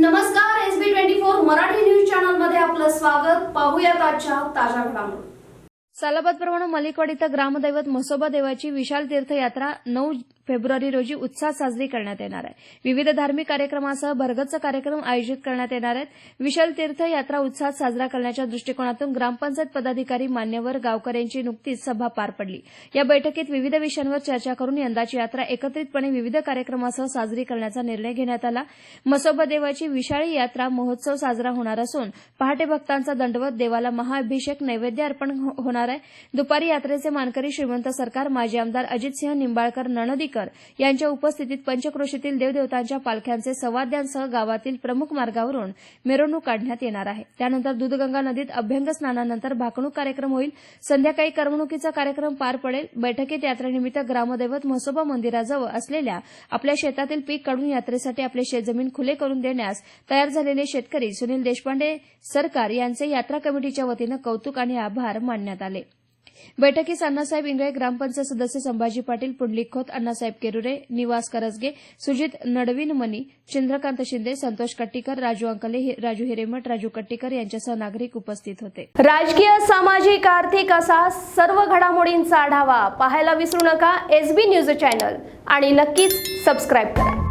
नमस्कार S B twenty four Marathi news चॅनलमध्ये आपलं स्वागत. पाहूयात आजच्या ताज्या घडामोडी. सालाबाद प्रमाणे मलिकवाड इथं ग्रामदैवत मसोबा देवाची विशाल तीर्थयात्रा नऊ फेब्रुवारी रोजी उत्साहात साजरी करण्यात येणार आहे. विविध धार्मिक कार्यक्रमासह भरगच्च कार्यक्रम आयोजित करण्यात येणार आहेत. विशाल तीर्थ यात्रा उत्साहात साजरा करण्याच्या दृष्टिकोनातून ग्रामपंचायत पदाधिकारी मान्यवर गावकऱ्यांची नुकतीच सभा पार पडली. या बैठकीत विविध विषयांवर चर्चा करून यंदाची यात्रा एकत्रितपणे विविध कार्यक्रमासह साजरी करण्याचा निर्णय घेण्यात आला. मसोबा देवाची विशाळी यात्रा महोत्सव साजरा होणार असून पहाटे भक्तांचा दंडवत देवाला महाअभिषेक नैवेद्य अर्पण हो- होणार आहे. दुपारी यात्रेचे मानकरी श्रीमंत सरकार माजी आमदार अजितसिंह निंबाळकर नणदीकर यांच्या उपस्थितीत पंचक्रोशीतील देवदेवतांच्या पालख्यांचे सवाद्यांसह गावातील प्रमुख मार्गावरून मिरवणूक काढण्यात येणार आहे. त्यानंतर दूधगंगा नदीत अभ्यंग स्नानानंतर भाकणूक कार्यक्रम होईल. संध्याकाळी करमणुकीचा कार्यक्रम पार पडेल. बैठकीत यात्रेनिमित्त ग्रामदैवत म्हसोबा मंदिराजवळ असलेल्या आपल्या शेतातील पीक काढून यात्रेसाठी आपले शेतजमीन खुले करून देण्यास तयार झालेले शेतकरी सुनील देशपांडे सरकार यांचे यात्रा कमिटीच्या वतीनं कौतुक आणि आभार मानण्यात आले. बैठकीस अण्णासाहेब इंगळे ग्रामपंचायत सदस्य संभाजी पाटील पुंडलिक खोत अण्णासाहेब केरुरे निवास करसगे सुजित नडवीन मनी चंद्रकांत शिंदे संतोष कट्टीकर राजू अंकले राजू हिरेमठ राजू कट्टीकर यांच्यासह नागरिक उपस्थित होते. राजकीय सामाजिक आर्थिक असा सर्व घडामोडींचा आढावा पाहायला विसरू नका. एसबी न्यूज चॅनल आणि नक्कीच सबस्क्राईब करा.